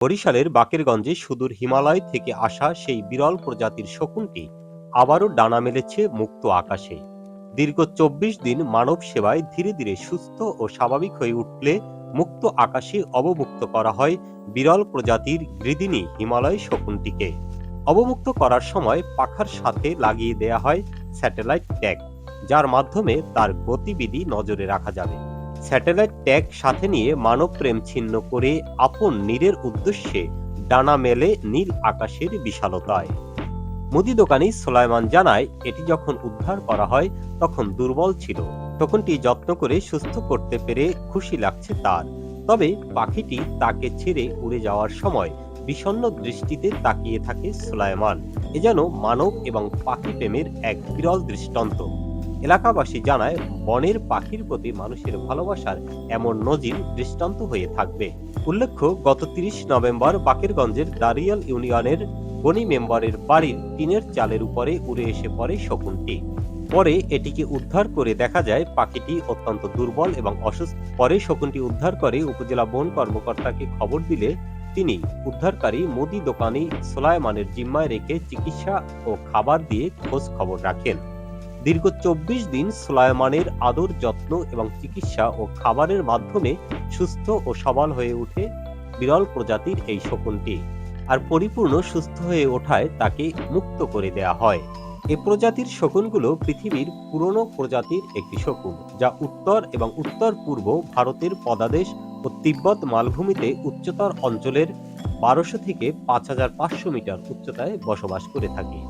বরিশালের বাকেরগঞ্জে সুদূর হিমালয় থেকে আসা সেই বিরল প্রজাতির শকুনটি আবারও ডানা মেলেছে মুক্ত আকাশে। দীর্ঘ চব্বিশ দিন মানব সেবায় ধীরে ধীরে সুস্থ ও স্বাভাবিক হয়ে উঠলে মুক্ত আকাশে অবমুক্ত করা হয় বিরল প্রজাতির গৃদিনী হিমালয় শকুনটিকে। অবমুক্ত করার সময় পাখার সাথে লাগিয়ে দেয়া হয় স্যাটেলাইট ট্যাগ, যার মাধ্যমে তার গতিবিধি নজরে রাখা যাবে। স্যাটেলাইট ট্যাগ সাথে নিয়ে মানব প্রেম ছিন্ন করে আপন নীরের উদ্দেশ্যে ডানা মেলে নীল আকাশের বিশালতায়। মুদি দোকানি সোলাইমান জানায়, এটি যখন উদ্ধার করা হয়, তখন দুর্বল ছিল। তখনটি যত্ন করে সুস্থ করতে পেরে খুশি লাগছে তার। তবে পাখিটি তাকে ছেড়ে উড়ে যাওয়ার সময় বিষণ্ণ দৃষ্টিতে তাকিয়ে থাকে সোলাইমান এ যেন মানব এবং পাখি প্রেমের এক বিরল দৃষ্টান্ত। এলাকাবাসী জানায়, বনের পাখির প্রতি মানুষের ভালোবাসার এমন নজির দৃষ্টান্ত হয়ে থাকবে। উল্লেখ্য, গত তিরিশ নভেম্বর বাকেরগঞ্জের দারিয়াল ইউনিয়নের গনি মেম্বারের বাড়ির টিনের চালের উপরে উড়ে এসে পড়ে শকুনটি। পরে এটিকে উদ্ধার করে দেখা যায়, পাখিটি অত্যন্ত দুর্বল এবং অসুস্থ। পরে শকুনটি উদ্ধার করে উপজেলা বন কর্মকর্তাকে খবর দিলে তিনি উদ্ধারকারী মুদি দোকানি সোলায়মানের জিম্মায় রেখে চিকিৎসা ও খাবার দিয়ে খোঁজ খবর রাখেন। দীর্ঘ চব্বিশ দিন সুলাইমানের আদর যত্ন এবং চিকিৎসা ও খাবারের মাধ্যমে সুস্থ ও সবল হয়ে উঠে বিরল প্রজাতির এই শকুনটি। আর পরিপূর্ণ সুস্থ হয়ে ওঠায় তাকে মুক্ত করে দেয়া হয়। এ প্রজাতির শকুনগুলো পৃথিবীর পুরনো প্রজাতির একটি শকুন, যা উত্তর এবং উত্তর পূর্ব ভারতের পদাদেশ ও তিব্বত মালভূমিতে উচ্চতর অঞ্চলের বারোশো থেকে পাঁচ হাজার পাঁচশো মিটার উচ্চতায় বসবাস করে থাকে।